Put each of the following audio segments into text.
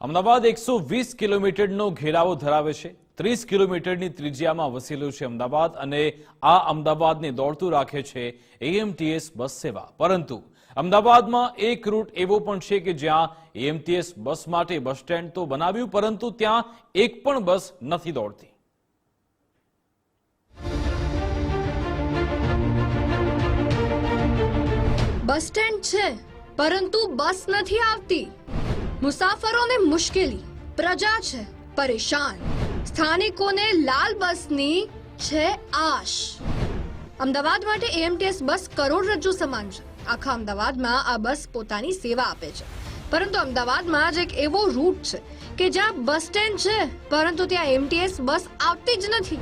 અમદાવાદ એકસો વીસ કિલોમીટરનો ઘેરાવો ધરાવે છે. ત્રીસ કિલોમીટરની ત્રિજ્યામાં વસેલું છે અમદાવાદ અને આ અમદાવાદને દોડતું રાખે છે એએમટીએસ બસ સેવા. પરંતુ અમદાવાદમાં એક રૂટ એવો પણ છે કે જ્યાં એએમટીએસ બસ માટે બસ સ્ટેન્ડ તો બનાવ્યું, પરંતુ ત્યાં એક પણ બસ નથી દોડતી. બસ સ્ટેન્ડ છે, પરંતુ બસ નથી આવતી. મુસાફરોને મુશ્કેલી, પ્રજા છે પરેશાન. સ્થાનિકોને લાલ બસની છે આશ. અમદાવાદ માટે એએમટીએસ બસ કરોડરજ્જુ સમાન છે. આખા અમદાવાદમાં આ બસ પોતાની સેવા આપે છે. પરંતુ અમદાવાદમાં જ એક એવો રૂટ છે કે જ્યાં બસ સ્ટેન્ડ છે, પરંતુ ત્યાં એમટીએસ બસ આવતી જ નથી.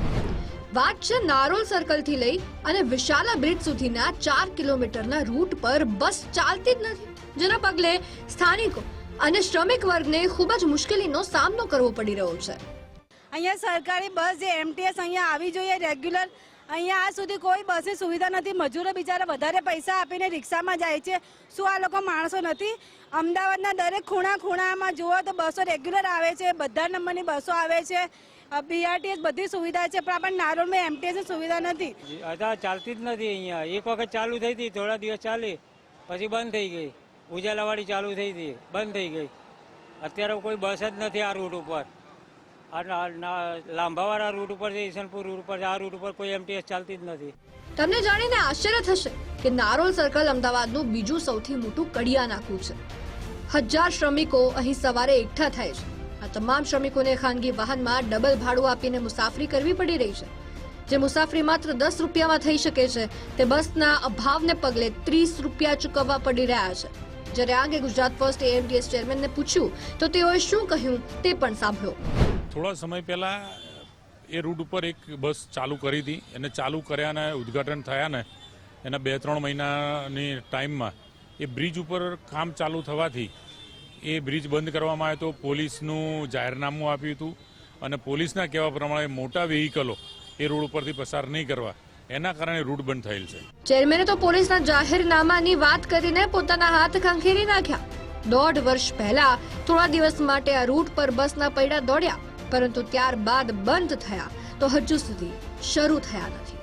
વાત છે નારોલ સર્કલથી લઈ અને વિશાલા બ્રિજ સુધીના ચાર કિલોમીટરના રૂટ પર બસ ચાલતી જ નથી. જેના પગલે સ્થાનિકો અને શ્રમિક વર્ગને ખૂબ જ મુશ્કેલીનો સામનો કરવો પડી રહ્યો છે. અહીંયા સરકારી બસ જે એમટીએસ અહીંયા આવી જોઈએ રેગ્યુલર. અહીંયા આ સુધી કોઈ બસની સુવિધા નથી. મજૂરો બિચારા વધારે પૈસા આપીને રિક્ષામાં જાય છે. શું આ લોકો માણસો નથી? અમદાવાદના દરેક ખૂણા ખૂણામાં જુઓ તો બસો રેગ્યુલર આવે છે. બધા નંબરની બસો આવે છે. બીઆરટીએસ બધી સુવિધા છે પણ આપણને નારોલમાં એમટીએસની સુવિધા નથી. અધા ચાલતી જ નથી અહીંયા. એક વખત ચાલુ થઈ હતી થોડા દિવસ ચાલી પછી બંધ થઈ ગઈ. ઉજાલાવાડી ચાલુ થઈ હતી. બંધ થઈ ગઈ. અત્યારે કોઈ બસ જ નથી આ રૂટ ઉપર. લાંબાવાળા રૂટ ઉપર છે, ઈસનપુર રૂટ ઉપર આ રૂટ ઉપર કોઈ એમટીએસ ચાલતી જ નથી. તમને જાણીને આશ્ચર્ય થશે કે નારોલ સર્કલ અમદાવાદનું બીજું સૌથી મોટું કડિયા નાકું છે. હજાર શ્રમિકો અહીં સવારે એકઠા થાય છે. આ તમામ શ્રમિકોને ખાનગી વાહનમાં ડબલ ભાડું આપીને મુસાફરી કરવી પડી રહી છે. જે મુસાફરી માત્ર દસ રૂપિયામાં થઈ શકે છે, તે બસના અભાવને પગલે ત્રીસ રૂપિયા ચૂકવવા પડી રહ્યા છે. જ્યારે આગે ગુજરાત ફર્સ્ટ એએમટીએસ ચેરમેનને પૂછ્યું, તો તેઓએ શું કહ્યું તે પણ સાંભળ્યો થોડા સમય પહેલાં એ રૂટ ઉપર એક બસ ચાલુ કરી હતી. એને ચાલુ કર્યા ને ઉદ્ઘાટન થયા ને, એના બે ત્રણ મહિનાની ટાઈમમાં એ બ્રિજ ઉપર કામ ચાલુ થવાથી એ બ્રિજ બંધ કરવામાં આવ્યો હતો પોલીસનું જાહેરનામું આપ્યું હતું. અને પોલીસના કહેવા પ્રમાણે મોટા વ્હીકલો એ રોડ ઉપરથી પસાર નહીં કરવા એના કારણે રૂટ બંધ થયેલ છે. ચેરમેને તો પોલીસના જાહેરનામાની વાત કરીને પોતાના હાથ ખંખેરી નાખ્યા. દોઢ વર્ષ પહેલા થોડા દિવસ માટે આ રૂટ પર બસના પૈડા દોડ્યા, પરંતુ ત્યારબાદ બંધ થયા. તો હજુ સુધી શરૂ થયા નથી.